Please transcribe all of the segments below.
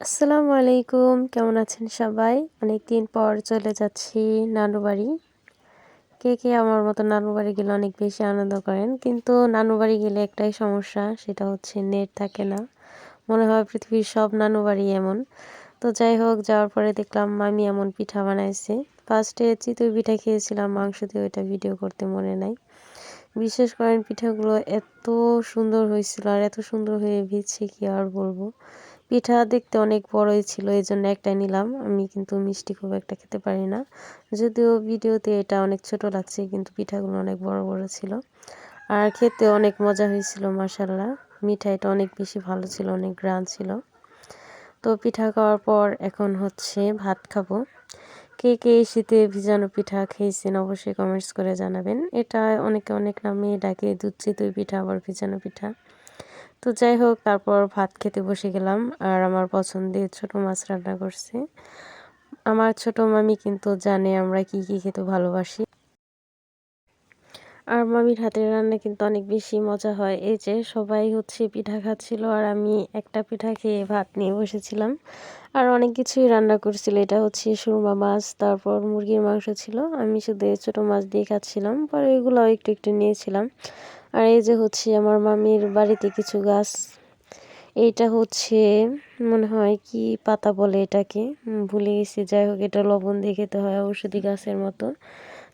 আসসালামু আলাইকুম। কেমন আছেন সবাই? অনেক দিন পর চলে যাচ্ছি নানু বাড়ি। কে কে আমার মতো নানু বাড়ি গেলে অনেক বেশি আনন্দ করেন? কিন্তু নানু বাড়ি গেলে একটাই সমস্যা, সেটা হচ্ছে নেট থাকে না। মনে হয় পৃথিবীর সব নানু বাড়ি এমন। তো যাই হোক, যাওয়ার পরে দেখলাম মামি এমন পিঠা বানাইছে। ফার্স্টে চিতই পিঠা খেয়েছিলাম, মাংস দিয়ে ওইটা ভিডিও করতে মনে নাই। বিশেষ করেন, পিঠাগুলো এত সুন্দর হয়েছিল আর এত সুন্দর হয়ে ভিজছে কি আর বলব। পিঠা দেখতে অনেক বড়ই ছিল এই জন্য একটাই নিলাম। আমি কিন্তু মিষ্টি খুব একটা খেতে পারি না। যদিও ভিডিওতে এটা অনেক ছোট লাগছে, কিন্তু পিঠাগুলো অনেক বড় বড় ছিল। আর খেতে অনেক মজা হয়েছিল মাসাল্লাহ মিঠাইটা অনেক বেশি ভালো ছিল, অনেক গ্রান ছিল। তো পিঠা খাওয়ার পর এখন হচ্ছে ভাত খাব। কে কে শীতে ভিজানো পিঠা খেয়েছেন অবশ্যই কমেন্টস করে জানাবেন। এটা অনেকে অনেক নামে ডাকে, দুধ চিতই পিঠা, আবার ভিজানো পিঠা। তো যাই হোক তারপর ভাত খেতে বসে গেলাম। আর আমার পছন্দের ছোট মাছ রান্না করছে। আমার ছোট মামি কিন্তু জানে আমরা কি কি খেতে ভালোবাসি। আর মামির হাতের রান্না কিন্তু অনেক বেশি মজা হয়। এই যে সবাই হচ্ছে পিঠা খাচ্ছিল আর আমি একটা পিঠা খেয়ে ভাত নিয়ে বসেছিলাম। আর অনেক কিছুই রান্না করছিল। এটা হচ্ছে সুরমা মাছ, তারপর মুরগির মাংস ছিল। আমি শুধু ছোটো মাছ দিয়ে খাচ্ছিলাম। পরে এগুলোও একটু একটু নিয়েছিলাম। আর এই যে হচ্ছে আমার মামির বাড়িতে কিছু গাছ, এইটা হচ্ছে মনে হয় কি পাতা বলে এটাকে ভুলে গেছি। যাই হোক, এটা লবণ দিয়ে খেতে হয় ঔষধি গাছের মতো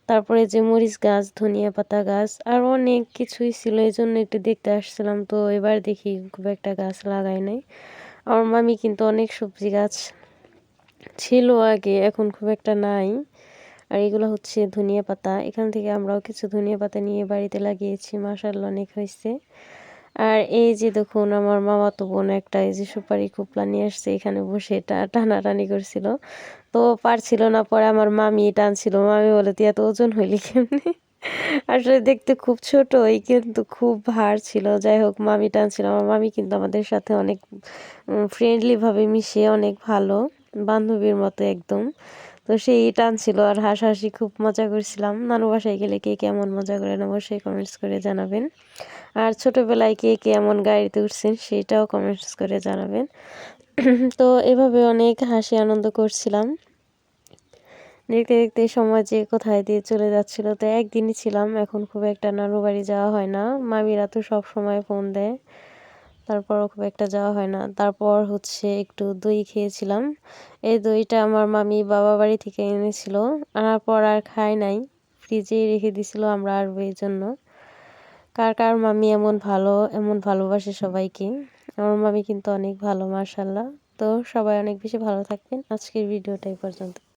তারপরে যে মরিচ গাছ, ধনিয়া পাতা গাছ, আর অনেক কিছুই ছিল, এই জন্য একটু দেখতে আসছিলাম। তো এবার দেখি খুব একটা গাছ লাগাই নাই। আমার মামি কিন্তু অনেক সবজি গাছ ছিল আগে, এখন খুব একটা নাই। আর এগুলো হচ্ছে ধনিয়া পাতা। এখান থেকে আমরাও কিছু ধনিয়া পাতা নিয়ে বাড়িতে লাগিয়েছি মাসাল্লা অনেক হয়েছে। আর এই যে দেখুন, আমার মামা তো বোন একটা এই যে সুপারি খুপলা নিয়ে আসছে, এখানে বসে এটা টানাটানি করছিল। তো পারছিল না, পরে আমার মামি টানছিল। মামি বলে তুই এত ওজন হইলি কেমনি? আসলে দেখতে খুব ছোট এই কিন্তু খুব ভার ছিল। যাই হোক, মামি টানছিল। আমার মামি কিন্তু আমাদের সাথে অনেক ফ্রেন্ডলিভাবে মিশে, অনেক ভালো। বান্ধবীর মতো একদম। তো সেই টানছিল আর হাসাহাসি খুব মজা করছিলাম। নানু বাসায় গেলে কে কেমন মজা করেন অবশ্যই কমেন্টস করে জানাবেন। আর ছোটোবেলায় কে কে এমন গাড়িতে উঠছেন সেটাও কমেন্টস করে জানাবেন। তো এভাবে অনেক হাসি আনন্দ করছিলাম। দেখতে দেখতে সময় যে কোথায় দিয়ে চলে যাচ্ছিল তো একদিনই ছিলাম। এখন খুব একটা নানু বাড়ি যাওয়া হয় না। মামিরা তো সব সময় ফোন দেয়। তারপরও খুব একটা যাওয়া হয় না। তারপর হচ্ছে একটু দই খেয়েছিলাম। এই দইটা আমার মামি বাবা বাড়ি থেকে এনেছিল। আনার পর আর খাই নাই। ফ্রিজেই রেখে দিছিল আমরা আর এই জন্য। কার কার মামি এমন ভালো, এমন ভালোবাসে সবাইকে। আমার মামি কিন্তু অনেক ভালো মার্শাল্লাহ তো সবাই অনেক বেশি ভালো থাকবেন। আজকের ভিডিওটা এই পর্যন্ত।